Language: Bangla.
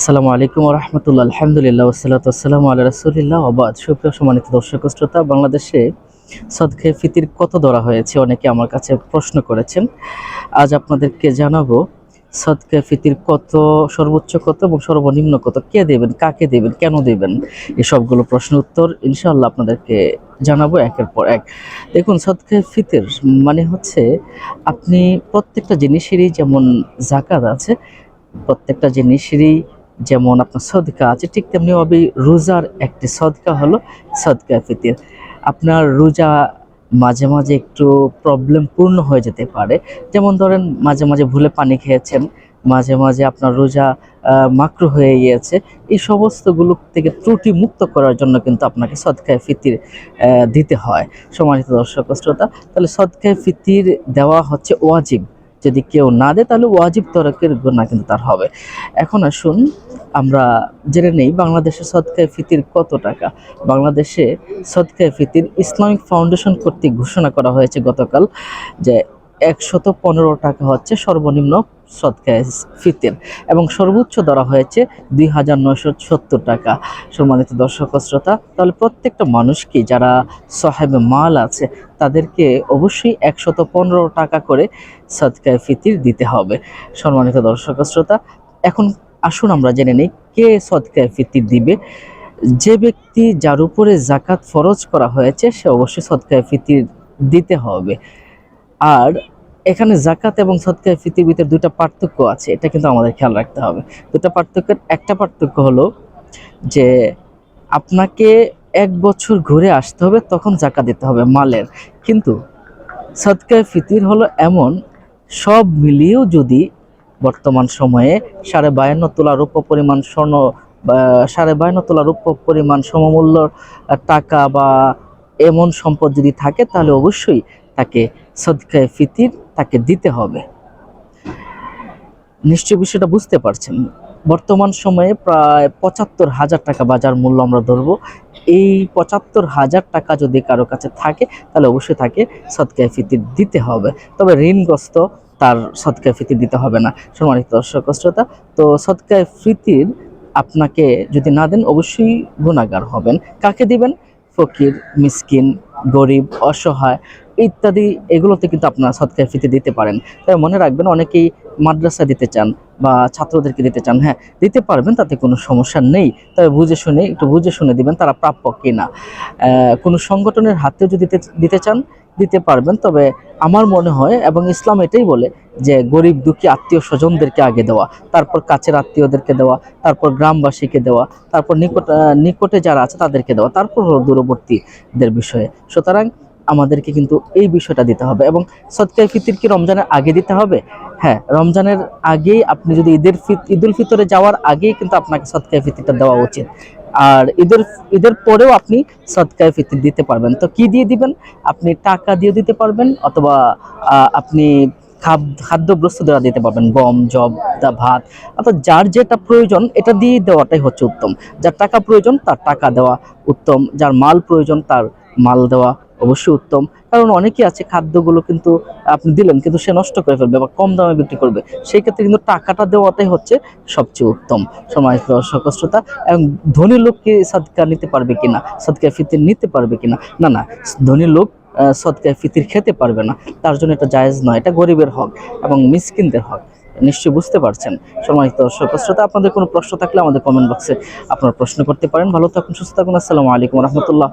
আসসালামু আলাইকুম রহমতুল্লাহ, আলহামদুলিল্লাহ ওসালাত আসসালামু আল্লাহ রসুলিল্লাহ আবাদ সুপ্রিয় সম্মানিত দর্শক শ্রোতা, বাংলাদেশে সদকে ফিতির কত ধরা হয়েছে? অনেকে আমার কাছে প্রশ্ন করেছেন। আজ আপনাদেরকে জানাব, সদকে ফিতির কত, সর্বোচ্চ কত এবং সর্বনিম্ন কত? কে দেবেন? কাকে দেবেন? কেন দেবেন? এই সবগুলো প্রশ্ন উত্তর ইনশাআল্লাহ আপনাদেরকে জানাব একের পর এক। দেখুন, সদকে ফিতির মানে হচ্ছে আপনি প্রত্যেকটা জিনিসেরই যেমন জাকাত আছে, প্রত্যেকটা জিনিসেরই যেমন আপনার সদকা আছে, ঠিক তেমনি তেমনিভাবে রোজার একটি সদকা হলো সদকা ফিতির। আপনার রোজা মাঝে মাঝে একটু প্রবলেম পূর্ণ হয়ে যেতে পারে। যেমন ধরেন, মাঝে মাঝে ভুলে পানি খেয়েছেন, মাঝে মাঝে আপনার রোজা মাকরু হয়ে গিয়েছে, এই সমস্তগুলো থেকে ত্রুটি মুক্ত করার জন্য কিন্তু আপনাকে সদকায় ফিতির দিতে হয়। সম্মানিত দর্শক, শ্রোতা, তাহলে সদকায় ফিতির দেওয়া হচ্ছে ওয়াজিব। যদি কেউ না দেয়, তাহলে ওয়াজিব তরকের গুণা কিন্তু তার হবে। এখন আসুন, আমরা জেনে নেই বাংলাদেশে সদকায় ফিতির কত টাকা। বাংলাদেশে সদকায় ফিতির ইসলামিক ফাউন্ডেশন কর্তৃক ঘোষণা করা হয়েছে গতকাল যে একশত পনেরো টাকা হচ্ছে সর্বনিম্ন সদকায় ফিতির এবং সর্বোচ্চ ধরা হয়েছে দুই হাজার নয়শো সত্তর টাকা। সম্মানিত দর্শক শ্রোতা, তাহলে প্রত্যেকটা মানুষকে যারা সাহেব মাল আছে, তাদেরকে অবশ্যই একশত পনেরো টাকা করে সৎকায় ফিতির দিতে হবে। সম্মানিত দর্শক শ্রোতা, এখন আসুন আমরা জেনে নিই কে সদকায় ফিতির দিবে। যে ব্যক্তি যার উপরে জাকাত ফরজ করা হয়েছে, সে অবশ্যই সদকায় ফিতির দিতে হবে। আর এখানে জাকাত এবং সদকায় ফিতির ভিতরে দুইটা পার্থক্য আছে, এটা কিন্তু আমাদের খেয়াল রাখতে হবে। দুটা পার্থক্যের, একটা পার্থক্য হলো যে আপনাকে এক বছর ঘুরে আসতে হবে, তখন জাকাত দিতে হবে মালের। কিন্তু সদকায় ফিতির হলো এমন, সব মিলিয়েও যদি বর্তমান সময়ে সাড়ে বায়ান্ন তোলা রূপ পরিমাণ স্বর্ণ সাড়ে বায়ান্ন তোলা রূপ পরিমাণ সমমূল্য টাকা বা এমন সম্পদ যদি থাকে, তাহলে অবশ্যই তাকে সদকায় ফিতির তাকে দিতে হবে। নিশ্চয় বিষয়টা বুঝতে পারছেন। বর্তমান সময়ে প্রায় পঁচাত্তর হাজার টাকা বাজার মূল্য আমরা ধরবো। এই পঁচাত্তর হাজার টাকা যদি কারও কাছে থাকে, তাহলে অবশ্যই তাকে সদকায় ফিতির দিতে হবে। তবে ঋণগ্রস্ত তার সদকায় ফিতির দিতে হবে না। সম্মানিত দর্শক শ্রোতা, তো সদকায় ফিতির আপনাকে যদি না দেন, অবশ্যই গুণাগার হবেন। কাকে দিবেন? ফকির, মিসকিন, গরিব, অসহায় ইত্যাদি এগুলোতে কিন্তু আপনারা সৎকার ফিতে দিতে পারেন। তাই মনে রাখবেন, অনেকেই মাদ্রাসা দিতে চান বা ছাত্রদেরকে দিতে চান হ্যাঁ দিতে পারবেন, তাতে কোনো সমস্যা নেই। তবে বুঝে শুনে, একটু বুঝে শুনে দিবেন তারা প্রাপ্য কিনা। কোনো সংগঠনের হাতেও যদি দিতে- চান, দিতে পারবেন। তবে আমার মনে হয় এবং ইসলাম এটাই বলে যে গরিব, দুঃখী, আত্মীয় স্বজনদেরকে আগে দেওয়া, তারপর কাছের আত্মীয়দেরকে দেওয়া, তারপর গ্রামবাসীকে দেওয়া, তারপর নিকট নিকটে যারা আছে তাদেরকে দেওয়া, তারপর দূরবর্তীদের বিষয়ে। সুতরাং আমাদেরকে কিন্তু এই বিষয়টা দিতে হবে এবং সদকায় ফিতির কি রমজানের আগে দিতে হবে? হ্যাঁ রমজানের আগেই আপনি যদি ঈদের ফিত, ঈদুল ফিতরে যাওয়ার আগেই কিন্তু আপনাকে সৎকায় ফিতিরটা দেওয়া উচিত। আর ঈদের ঈদের পরেও আপনি সৎকায় ফিতির দিতে পারবেন। তো কি দিয়ে দিবেন? আপনি টাকা দিয়ে দিতে পারবেন অথবা আপনি খাদ- খাদ্যগ্রস্ত দ্বারা দিতে পারবেন। গম জব ভাত, অর্থাৎ যার যেটা প্রয়োজন এটা দিয়ে দেওয়াটাই হচ্ছে উত্তম। যার টাকা প্রয়োজন তার টাকা দেওয়া উত্তম। যার মাল প্রয়োজন তার মাল দেওয়া অবশ্যই উত্তম। কারণ অনেকেই আছে খাদ্যগুলো কিন্তু আপনি দিলেন কিন্তু সে নষ্ট করে ফেলবে বা কম দামে বিক্রি করবে। সেই ক্ষেত্রে কিন্তু টাকাটা দেওয়াটাই হচ্ছে সবচেয়ে উত্তম। সময় সকস্ততা এবং ধনী লোক কি সদকা নিতে পারবে কিনা? সদকা ফিতির নিতে পারবে কিনা? না না, ধনী লোক সদকায় ফিতির খেতে পারবে না। তার জন্য এটা জায়েজ নয়, এটা গরিবের হক এবং মিসকিনদের হক। নিশ্চয়ই বুঝতে পারছেন। সম্মানিত দর্শক শ্রোতা আপনাদের কোনো প্রশ্ন থাকলে আমাদের কমেন্ট বক্সে আপনারা প্রশ্ন করতে পারেন। ভালো থাকুন, সুস্থ থাকুন। আসসালামু আলাইকুম রহমতুল্লাহ।